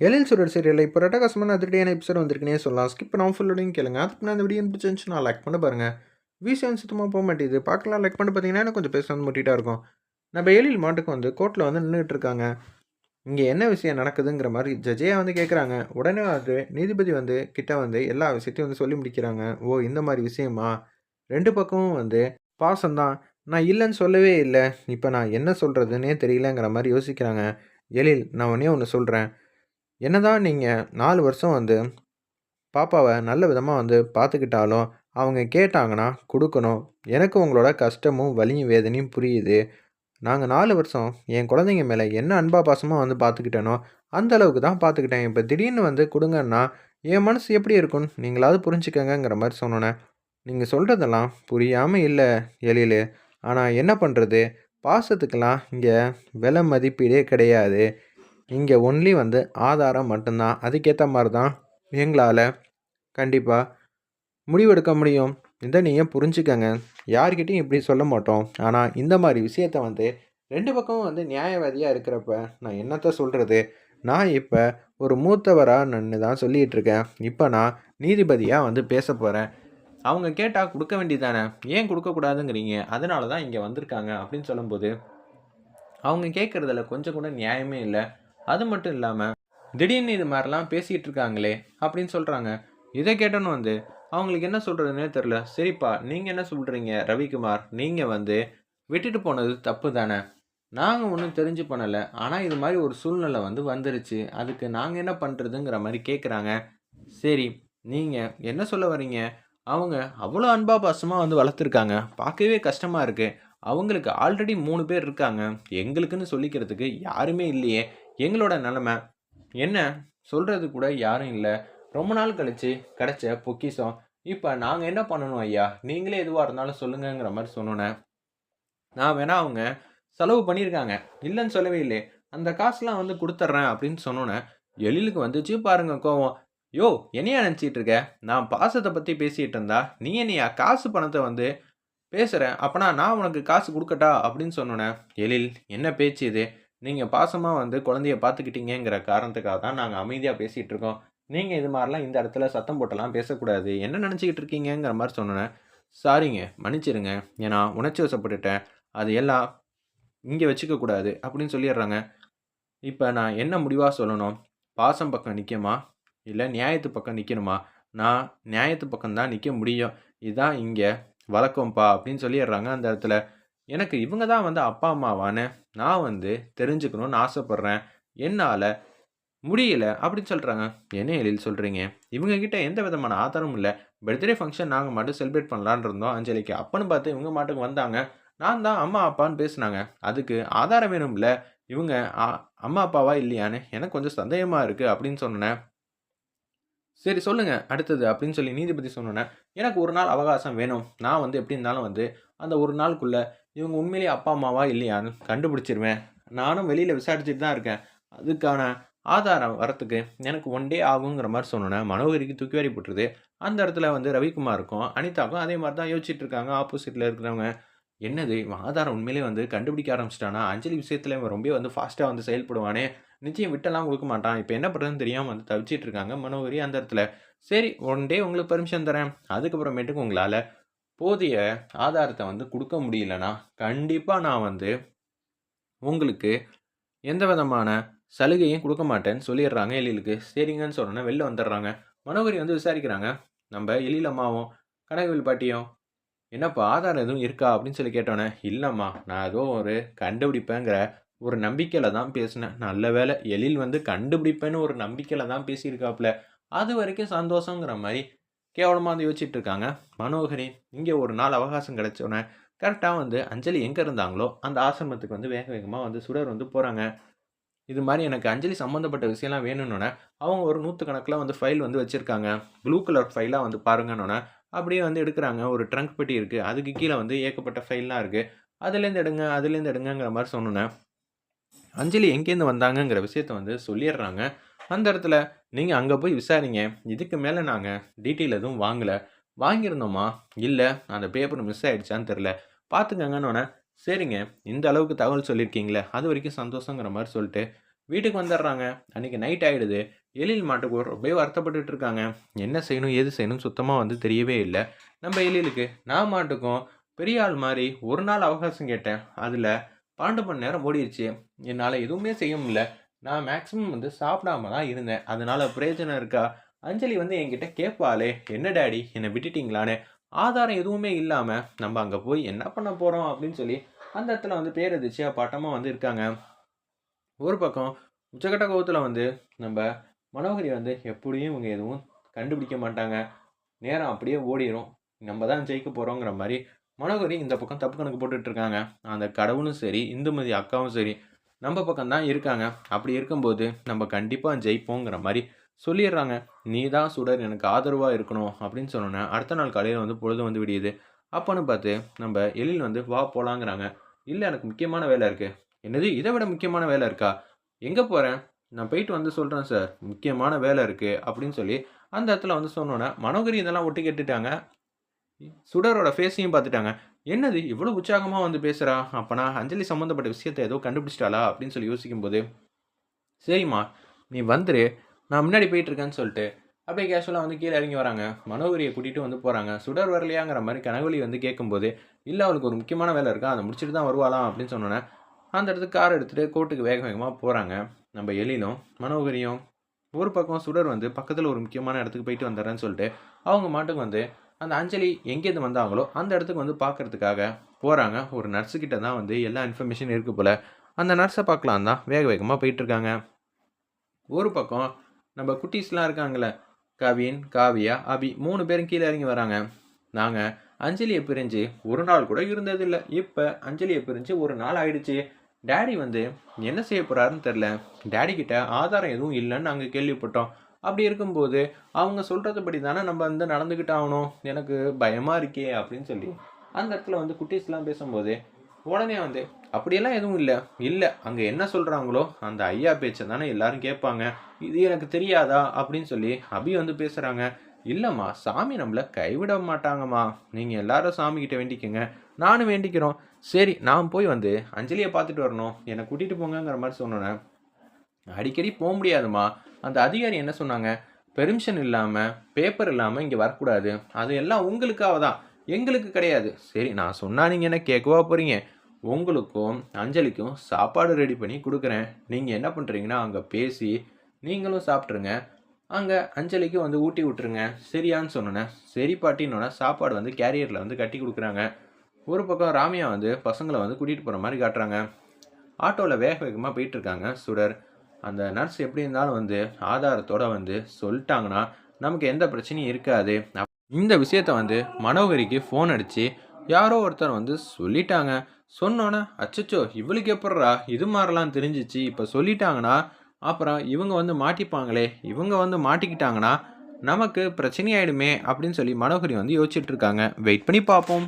எழில் சுடர் சீரியலில் இப்போ ரட்டகாசமான அதிரடியான எபிசோட் வந்திருக்குனே சொல்லலாம். ஸ்கிப் நான் ஃபுல்லோடையும் கேளுங்க. அதுக்கு நான் அந்த வீடியோ பிடிச்சிருந்துச்சுன்னா லைக் பண்ண பாருங்கள் விஷயம் சுத்தமாக போக மாட்டேது பார்க்கலாம் லைக் பண்ணி பார்த்தீங்கன்னா எனக்கு கொஞ்சம் பேச வந்து முட்டிட்டா இருக்கும். நம்ம எழில் மாட்டுக்கு வந்து கோர்ட்டில் வந்து நின்றுட்டு இருக்காங்க. இங்கே என்ன விஷயம் நடக்குதுங்கிற மாதிரி ஜஜையாக வந்து கேட்குறாங்க உடனே வந்து நீதிபதி வந்து கிட்ட வந்து எல்லா விஷயத்தையும் வந்து சொல்லி முடிக்கிறாங்க. ஓ இந்த மாதிரி விஷயமா? ரெண்டு பக்கமும் வந்து பாசம்தான். நான் இல்லைன்னு சொல்லவே இல்லை. இப்போ நான் என்ன சொல்கிறதுனே தெரியலங்கிற மாதிரி யோசிக்கிறாங்க. எழில் நான் உடனே ஒன்று சொல்கிறேன் என்னதான் நீங்கள் நாலு வருஷம் வந்து பாப்பாவை நல்ல விதமாக வந்து பார்த்துக்கிட்டாலும் அவங்க கேட்டாங்கன்னா கொடுக்கணும். எனக்கு உங்களோட கஷ்டமும் வலியும் வேதனையும் புரியுது. நாங்கள் நாலு வருஷம் என் குழந்தைங்க மேலே என்ன அன்பா பாசமாக வந்து பார்த்துக்கிட்டேனோ அந்த அளவுக்கு தான் பார்த்துக்கிட்டேன் இப்போ திடீர்னு வந்து கொடுங்கன்னா என் மனசு எப்படி இருக்கும்னு நீங்களாவது புரிஞ்சுக்கங்கிற மாதிரி சொன்னோன்னே நீங்கள் சொல்கிறதெல்லாம் புரியாமல் இல்லை எழில். ஆனால் என்ன பண்ணுறது பாசத்துக்கெல்லாம் இங்கே விலை மதிப்பீடே கிடையாது. இங்கே ஒன்லி வந்து ஆதாரம் மட்டும்தான். அதுக்கேற்ற மாதிரி தான் எங்களால் கண்டிப்பாக முடிவெடுக்க முடியும். இதை நீங்கள் புரிஞ்சுக்கங்க. யார்கிட்டையும் இப்படி சொல்ல மாட்டோம். ஆனால் இந்த மாதிரி விஷயத்த வந்து ரெண்டு பக்கமும் வந்து நியாயவாதியாக இருக்கிறப்ப நான் என்னத்த சொல்கிறது நான் இப்போ ஒரு மூத்தவராக நின்று தான் சொல்லிகிட்டு இருக்கேன் இப்போ நான் நீதிபதியாக வந்து பேச போகிறேன் அவங்க கேட்டால் கொடுக்க வேண்டியதானே ஏன் கொடுக்கக்கூடாதுங்கிறீங்க அதனால தான் இங்கே வந்திருக்காங்க அப்படின்னு சொல்லும்போது அவங்க கேட்குறதுல கொஞ்சம் கூட நியாயமே இல்லை. அது மட்டும் இல்லாமல் திடீர்னு இது மாதிரிலாம் பேசிகிட்டு இருக்காங்களே அப்படின்னு சொல்கிறாங்க இதை கேட்டோன்னு வந்து அவங்களுக்கு என்ன சொல்கிறதுனே தெரில சரிப்பா நீங்கள் என்ன சொல்கிறீங்க ரவிக்குமார்? நீங்கள் வந்து விட்டுட்டு போனது தப்பு தானே? நாங்கள் ஒன்றும் தெரிஞ்சு பண்ணலை. ஆனால் இது மாதிரி ஒரு சூழ்நிலை வந்து வந்துருச்சு. அதுக்கு நாங்கள் என்ன பண்ணுறதுங்கிற மாதிரி கேட்குறாங்க சரி நீங்கள் என்ன சொல்ல வரீங்க? அவங்க அவ்வளோ அன்பா பாசமாக வந்து வளர்த்துருக்காங்க. பார்க்கவே கஷ்டமாக இருக்குது அவங்களுக்கு ஆல்ரெடி மூணு பேர் இருக்காங்க. எங்களுக்குன்னு சொல்லிக்கிறதுக்கு யாருமே இல்லையே. எங்களோட நிலமை என்ன? சொல்கிறது கூட யாரும் இல்லை. ரொம்ப நாள் கழித்து கிடச்ச பொக்கிஷம். இப்போ நாங்கள் என்ன பண்ணணும் ஐயா? நீங்களே எதுவாக இருந்தாலும் சொல்லுங்கங்கிற மாதிரி சொன்னோன்னே நான் வேணா அவங்க செலவு பண்ணியிருக்காங்க. இல்லைன்னு சொல்லவே இல்லை அந்த காசுலாம் வந்து கொடுத்துட்றேன் அப்படின்னு சொன்னோன்னே எழிலுக்கு வந்துச்சு பாருங்க கோவம். யோ என்னையா நினச்சிட்டு இருக்க? நான் பாசத்தை பற்றி பேசிகிட்டு இருந்தா நீ என்னையா காசு பணத்தை வந்து பேசுகிறேன் அப்போனா நான் உனக்கு காசு கொடுக்கட்டா? அப்படின்னு சொன்னோன்னே எழில் என்ன பேச்சு இது? நீங்கள் பாசமாக வந்து குழந்தைய பார்த்துக்கிட்டீங்கிற காரணத்துக்காக தான் நாங்கள் அமைதியாக பேசிகிட்டு இருக்கோம். நீங்கள் இது மாதிரிலாம் இந்த இடத்துல சத்தம் போட்டெல்லாம் பேசக்கூடாது. என்ன நினச்சிக்கிட்டு இருக்கீங்கிற மாதிரி சொன்னேன் சாரிங்க மன்னிச்சிருங்க. ஏன்னா உணர்ச்சி வசப்பட்டுட்டேன். அது எல்லாம் இங்கே வச்சுக்கக்கூடாது. அப்படின்னு சொல்லிடுறாங்க. இப்போ நான் என்ன முடிவாக சொல்லணும்? பாசம் பக்கம் நிற்குமா இல்லை நியாயத்து பக்கம் நிற்கணுமா நான் நியாயத்து பக்கம் தான் நிற்க முடியும். இதுதான் இங்கே வழக்கம்ப்பா அப்படின்னு சொல்லிடுறாங்க அந்த இடத்துல. எனக்கு இவங்க தான் வந்து அப்பா அம்மாவான்னு நான் வந்து தெரிஞ்சுக்கணும்னு ஆசைப்பட்றேன். என்னால் முடியல அப்படின்னு சொல்கிறாங்க என்ன எழில் சொல்கிறீங்க இவங்க கிட்ட எந்த விதமான ஆதாரமும் இல்லை. பர்த்டே ஃபங்க்ஷன் நாங்கள் மட்டும் செலிப்ரேட் பண்ணலான் இருந்தோம் அஞ்சலிக்கு. அப்பன்னு பார்த்து இவங்க மாட்டுக்கு வந்தாங்க. நான் தான் அம்மா அப்பான்னு பேசுனாங்க. அதுக்கு ஆதாரம் வேணும்ல? இவங்க அம்மா அப்பாவா இல்லையான்னு எனக்கு கொஞ்சம் சந்தேகமாக இருக்குது அப்படின்னு சொன்னேன். சரி சொல்லுங்க. அடுத்தது அப்படின்னு சொல்லி நீதிபதி சொன்னோன்னே எனக்கு ஒரு நாள் அவகாசம் வேணும். நான் வந்து எப்படி இருந்தாலும் வந்து அந்த ஒரு நாளுக்குள்ளே இவங்க உண்மையிலேயே அப்பா அம்மாவா இல்லையான்னு கண்டுபிடிச்சிருவேன். நானும் வெளியில் விசாரிச்சுட்டு தான் இருக்கேன். அதுக்கான ஆதாரம் வரத்துக்கு எனக்கு ஒன் டே ஆகுங்கிற மாதிரி சொன்னோன்னே மனோகரிக்கு தூக்கி வாரி போட்டுருது. அந்த இடத்துல வந்து ரவிக்குமாருக்கும் அனிதாக்கும் அதே மாதிரி தான் யோசிச்சுட்டு இருக்காங்க. ஆப்போசிட்டில் இருக்கிறவங்க என்னது இவன் ஆதாரம் உண்மையிலே வந்து கண்டுபிடிக்க ஆரம்பிச்சிட்டானா? அஞ்சலி விஷயத்தில் இவன் ரொம்ப வந்து ஃபாஸ்ட்டாக வந்து செயல்படுவானே. நிச்சயம் விட்டெல்லாம் கொடுக்க மாட்டான். இப்போ என்ன பண்ணுறதுன்னு தெரியாமல் வந்து தவிச்சிட்டு இருக்காங்க மனோகரி அந்த இடத்துல. சரி ஒன் டே உங்களுக்கு பெர்மிஷன் தரேன். அதுக்கப்புறமேட்டுக்கு உங்களால் போதிய ஆதாரத்தை வந்து கொடுக்க முடியலனா கண்டிப்பாக நான் வந்து உங்களுக்கு எந்த விதமான சலுகையும் கொடுக்க மாட்டேன்னு சொல்லிடுறாங்க எழிலுக்கு. சரிங்கன்னு சொன்னோன்னே வெளில வந்துடுறாங்க. மனோகரி வந்து விசாரிக்கிறாங்க. நம்ம எழில் அம்மாவும் கனகவில் பாட்டியும் என்னப்பா ஆதாரம் எதுவும் இருக்கா அப்படின்னு சொல்லி கேட்டோன்னே இல்லைம்மா நான் ஏதோ ஒரு கண்டுபிடிப்பேங்கிற ஒரு நம்பிக்கையில் தான் பேசினேன். நல்ல வேலை எழில் வந்து கண்டுபிடிப்பேன்னு ஒரு நம்பிக்கையில் தான் பேசியிருக்காப்புல. அது வரைக்கும் சந்தோஷங்கிற மாதிரி கேவலமாக வந்து யோசிச்சுட்டு இருக்காங்க மனோகரி இங்கே ஒரு நாள் அவகாசம் கிடச்சோன்னே கரெக்டாக வந்து அஞ்சலி எங்கே இருந்தாங்களோ அந்த ஆசிரமத்துக்கு வந்து வேக வேகமாக வந்து சுடர் வந்து போகிறாங்க இது மாதிரி எனக்கு அஞ்சலி சம்மந்தப்பட்ட விஷயம்லாம் வேணும்னோடனே அவங்க ஒரு நூற்றுக்கணக்கில் வந்து ஃபைல் வந்து வச்சுருக்காங்க. ப்ளூ கலர் ஃபைலாக வந்து பாருங்கன்னொன்னே அப்படியே வந்து எடுக்கிறாங்க. ஒரு ட்ரங்க் பெட்டி இருக்குது அதுக்கு கீழே வந்து ஏகப்பட்ட ஃபைல்லாம் இருக்குது அதுலேருந்து எடுங்க அதுலேருந்து எடுங்கங்கிற மாதிரி சொன்னேன் அஞ்சலி எங்கேருந்து வந்தாங்கங்கிற விஷயத்த வந்து சொல்லிடுறாங்க. அந்த இடத்துல நீங்கள் அங்கே போய் விசாரிங்க. இதுக்கு மேலே நாங்கள் டீட்டெயில் எதுவும் வாங்கலை. வாங்கியிருந்தோமா? இல்லை. அந்த பேப்பர் மிஸ் ஆகிடுச்சான்னு தெரில பார்த்துக்கங்கன்னொன்னே சரிங்க. இந்த அளவுக்கு தகவல் சொல்லியிருக்கீங்களே. அது வரைக்கும் சந்தோஷங்கிற மாதிரி சொல்லிட்டு வீட்டுக்கு வந்துடுறாங்க. அன்றைக்கி நைட் ஆகிடுது எழில் மாட்டுக்கு ரொம்பவே வருத்தப்பட்டுட்டு இருக்காங்க என்ன செய்யணும் ஏது செய்யணும் சுத்தமாக வந்து தெரியவே இல்லை. நம்ம எழிலுக்கு நான் மாட்டுக்கும் பெரிய ஆள் மாதிரி ஒரு நாள் அவகாசம் கேட்டேன். அதில் பன்னெண்டு மணி நேரம் ஓடிடுச்சு என்னால் எதுவுமே செய்ய முடியல. நான் மேக்ஸிமம் வந்து சாப்பிடாம தான் இருந்தேன். அதனால் பிரயோஜனம் இருக்கா? அஞ்சலி வந்து என்கிட்ட கேட்பாளே என்ன டேடி என்னை விட்டுட்டிங்களான்னு? ஆதாரம் எதுவுமே இல்லாமல் நம்ம அங்கே போய் என்ன பண்ண போகிறோம் அப்படின்னு சொல்லி அந்த இடத்துல வந்து பேரதிர்ச்சியாக பட்டமாக வந்து இருக்காங்க. ஒரு பக்கம் உச்சக்கட்ட கோவத்தில் வந்து நம்ம மனோகரி வந்து எப்படியும் இவங்க எதுவும் கண்டுபிடிக்க மாட்டாங்க. நேரம் அப்படியே ஓடிடும் நம்ம தான் ஜெயிக்க போகிறோங்கிற மாதிரி மனோகரி இந்த பக்கம் தப்பு கணக்கு போட்டுட்ருக்காங்க அந்த கடவுளும் சரி இந்துமதி அக்காவும் சரி நம்ம பக்கம் தான் இருக்காங்க. அப்படி இருக்கும்போது நம்ம கண்டிப்பாக ஜெயிப்போங்கிற மாதிரி சொல்லிடுறாங்க. நீ தான் சுடர் எனக்கு ஆதரவாக இருக்கணும் அப்படின்னு சொன்னோன்னே அடுத்த நாள் காலையில் வந்து பொழுது வந்து விடியுது. அப்போன்னு பார்த்து நம்ம எழில் வந்து வா போகலாங்கிறாங்க இல்லை எனக்கு முக்கியமான வேலை இருக்குது என்னது? இதை விட முக்கியமான வேலை இருக்கா? எங்கே போகிறேன் நான் போயிட்டு வந்து சொல்கிறேன் சார் முக்கியமான வேலை இருக்குது அப்படின்னு சொல்லி அந்த இடத்துல வந்து சொன்னோன்னே மனோகரி இதெல்லாம் ஒட்டி கேட்டுட்டாங்க. சுடரோட ஃபேஸையும் பார்த்துட்டாங்க. என்னது இவ்வளோ உற்சாகமாக வந்து பேசுகிறா அப்போனா அஞ்சலி சம்மந்தப்பட்ட விஷயத்தை ஏதோ கண்டுபிடிச்சிட்டாளா? அப்படின்னு சொல்லி யோசிக்கும்போது சரிம்மா நீ வந்துரு நான் முன்னாடி போயிட்டுருக்கேன்னு சொல்லிட்டு அப்படியே கேஷுவலாக வந்து கீழே இறங்கி வராங்க. மனோகரியை கூட்டிகிட்டு வந்து போகிறாங்க சுடர் வரலையாங்கிற மாதிரி கனவழி வந்து கேட்கும்போது இல்லை அவளுக்கு ஒரு முக்கியமான வேலை இருக்கா? அதை முடிச்சுட்டு தான் வருவாளாம் அப்படின்னு சொன்னோன்னே அந்த இடத்துக்கு கார் எடுத்துகிட்டு கோர்ட்டுக்கு வேக வேகமாக போகிறாங்க நம்ம எலினும் மனோகரியும் ஒரு பக்கம் சுடர் வந்து பக்கத்தில் ஒரு முக்கியமான இடத்துக்கு போயிட்டு வந்துடுறேன்னு சொல்லிட்டு அவங்க மாட்டுக்கு வந்து அந்த அஞ்சலி எங்கேருந்து வந்தாங்களோ அந்த இடத்துக்கு வந்து பார்க்கறதுக்காக போகிறாங்க ஒரு நர்ஸுக்கிட்ட தான் வந்து எல்லா இன்ஃபர்மேஷன் இருக்குது போல். அந்த நர்ஸை பார்க்கலாம் தான். வேக வேகமாக போயிட்டுருக்காங்க. ஒரு பக்கம் நம்ம குட்டீஸ்லாம் இருக்காங்களே கவின் காவியா அபி மூணு பேரும் கீழே இறங்கி வராங்க. நாங்கள் அஞ்சலியை பிரிஞ்சு ஒரு நாள் கூட இருந்ததில்லை. இப்போ அஞ்சலியை பிரிஞ்சு ஒரு நாள் ஆயிடுச்சு. டேடி வந்து என்ன செய்ய போகிறாருன்னு தெரில டேடி கிட்ட ஆதாரம் எதுவும் இல்லைன்னு நாங்கள் கேள்விப்பட்டோம். அப்படி இருக்கும்போது அவங்க சொல்கிறதுபடி தானே நம்ம வந்து நடந்துக்கிட்டு ஆகணும். எனக்கு பயமாக இருக்கே அப்படின்னு சொல்லி அந்த இடத்துல வந்து குட்டீஸ்லாம் பேசும்போது உடனே வந்து அப்படியெல்லாம் எதுவும் இல்லை. இல்லை. அங்கே என்ன சொல்கிறாங்களோ அந்த ஐயா பேச்சை தானே எல்லாரும் கேட்பாங்க. இது எனக்கு தெரியாதா? அப்படின்னு சொல்லி அபி வந்து பேசுகிறாங்க இல்லைம்மா சாமி நம்மளை கைவிட மாட்டாங்கம்மா. நீங்கள் எல்லாரும் சாமிக்கிட்ட வேண்டிக்கோங்க வேண்டிக்கங்க. நானும் வேண்டிக்கிறோம். சரி நான் போய் வந்து அஞ்சலியை பார்த்துட்டு வரணும். என்னை கூட்டிகிட்டு போங்கங்கிற மாதிரி சொன்னோன்னே அடிக்கடி போக முடியாதும்மா. அந்த அதிகாரி என்ன சொன்னாங்க? பெர்மிஷன் இல்லாமல் பேப்பர் இல்லாமல் இங்கே வரக்கூடாது. அது எல்லாம் உங்களுக்காக தான். எங்களுக்கு கிடையாது. சரி நான் சொன்னால் நீங்கள் என்ன கேட்கவா போகிறீங்க உங்களுக்கும் அஞ்சலிக்கும் சாப்பாடு ரெடி பண்ணி கொடுக்குறேன். நீங்கள் என்ன பண்ணுறீங்கன்னா அங்கே பேசி நீங்களும் சாப்பிட்ருங்க அங்கே அஞ்சலிக்கு வந்து ஊட்டி விட்டுருங்க. சரியான்னு சொன்னேன் சரி பாட்டின்னொன்னே சாப்பாடு வந்து கேரியரில் வந்து கட்டி கொடுக்குறாங்க. ஒரு பக்கம் ராமியா வந்து பசங்களை வந்து கூட்டிகிட்டு போகிற மாதிரி காட்டுறாங்க. ஆட்டோவில் வேக வேகமாக போயிட்டுருக்காங்க சுடர். அந்த நர்ஸ் எப்படி இருந்தாலும் வந்து ஆதாரத்தோட வந்து சொல்லிட்டாங்கன்னா நமக்கு எந்த பிரச்சனையும் இருக்காது. இந்த விஷயத்த வந்து மனோகரிக்கு ஃபோன் அடித்து யாரோ ஒருத்தர் வந்து சொல்லிட்டாங்க. சொன்னோன்னே அச்சச்சோ இவளுக்கு எப்பட்றா இது மாதிரிலாம் தெரிஞ்சிச்சு. இப்போ சொல்லிட்டாங்கன்னா அப்புறம் இவங்க வந்து மாட்டிப்பாங்களே இவங்க வந்து மாட்டிக்கிட்டாங்கன்னா நமக்கு பிரச்சனையாயிடுமே அப்படின்னு சொல்லி மனோகரி வந்து யோசிச்சுட்டு இருக்காங்க. வெயிட் பண்ணி பார்ப்போம்.